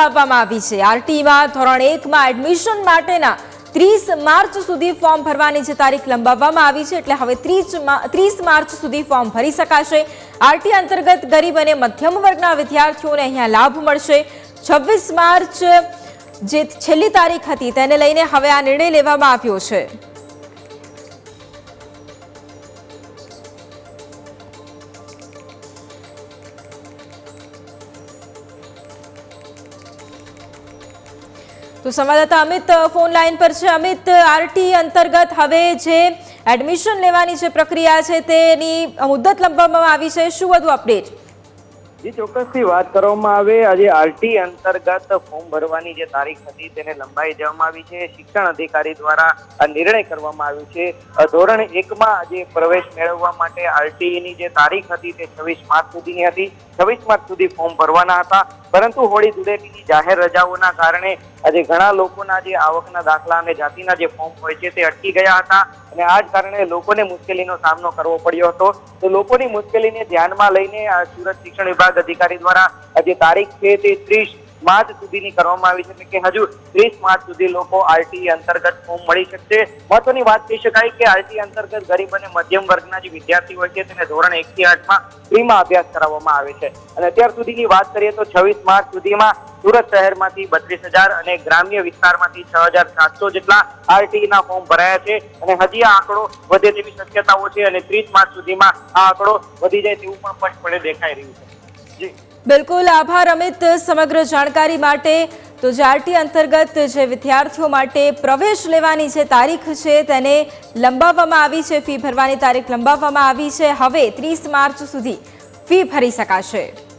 લંબાવવામાં આવી છે. આરટીમાં ધોરણ એકમાં એડમિશન માટેના ત્રીસ માર્ચ સુધી ફોર્મ ભરવાની જે તારીખ લંબાવવામાં આવી છે, એટલે હવે ત્રીસ માર્ચ સુધી ફોર્મ ભરી શકાશે. આરટી અંતર્ગત ગરીબ અને મધ્યમ વર્ગના વિદ્યાર્થીઓને અહીંયા લાભ મળશે. છવ્વીસ માર્ચ જે છેલ્લી તારીખ હતી, તેને લઈને હવે આ નિર્ણય લેવામાં આવ્યો છે. તો સંવાદદાતા અમિત ફોન લાઈન પર છે. અમિત, આરટી અંતર્ગત હવે જે એડમિશન લેવાની જે પ્રક્રિયા છે તેની મુદત લંબાવવામાં આવી છે. શું વધુ અપડેટ? જે, ચોક્કસથી વાત કરવામાં આવે. આજે આરટી અંતર્ગત ફોર્મ ભરવાની જે તારીખ હતી તેને લંબાઈ દેવામાં આવી છે. શિક્ષણ અધિકારી દ્વારા નિર્ણય કરવામાં આવ્યો છે. ધોરણ એકમાં આજે પ્રવેશ મેળવવા માટે આરટીઈની જે તારીખ હતી તે છવ્વીસ માર્ચ સુધીની હતી. છવ્વીસ માર્ચ સુધી ફોર્મ ભરવાના હતા. પરંતુ હોળી ધૂળેટીની જાહેર રજાઓના કારણે આજે ઘણા લોકોના જે આવકના દાખલા અને જાતિના જે ફોર્મ હોય છે તે અટકી ગયા હતા અને આ જ કારણે લોકોને મુશ્કેલીનો સામનો કરવો પડ્યો હતો. તો લોકોની મુશ્કેલીને ધ્યાનમાં લઈને સુરત શિક્ષણ વિભાગ અધિકારી દ્વારા જે તારીખ છે તે ત્રીસ માર્ચ સુધીની કરવામાં આવી છે. એટલે કે હજુ ત્રીસ માર્ચ સુધી લોકો આરટી અંતર્ગત ફોર્મ મળી શકશે. મહત્વની વાત કહી શકાય કે આરટી અંતર્ગત ગરીબ અને મધ્યમ વર્ગના જે વિદ્યાર્થીઓ છે, તેને ધોરણ એક થી આઠમાં ફ્રીમાં અભ્યાસ કરાવવામાં આવે છે. અને અત્યાર સુધીની વાત કરીએ તો છવ્વીસ માર્ચ સુધીમાં સુરત શહેરમાંથી બત્રીસ હજાર અને ગ્રામ્ય વિસ્તારમાંથી છ હજાર સાતસો જેટલા આરટી ના ફોર્મ ભરાયા છે. અને હજી આ આંકડો વધે તેવી શક્યતાઓ છે અને ત્રીસ માર્ચ સુધીમાં આ આંકડો વધી જાય તેવું પણ સ્પષ્ટપણે દેખાઈ રહ્યું છે. બિલકુલ આભાર, અમિત. સમગ્ર જાણકારી માટે તો જે અંતર્ગત જે વિદ્યાર્થીઓ માટે પ્રવેશ લેવાની જે તારીખ છે તેને લંબાવવામાં આવી છે. ફી ભરવાની તારીખ લંબાવવામાં આવી છે. હવે ત્રીસ માર્ચ સુધી ફી ભરી શકાશે.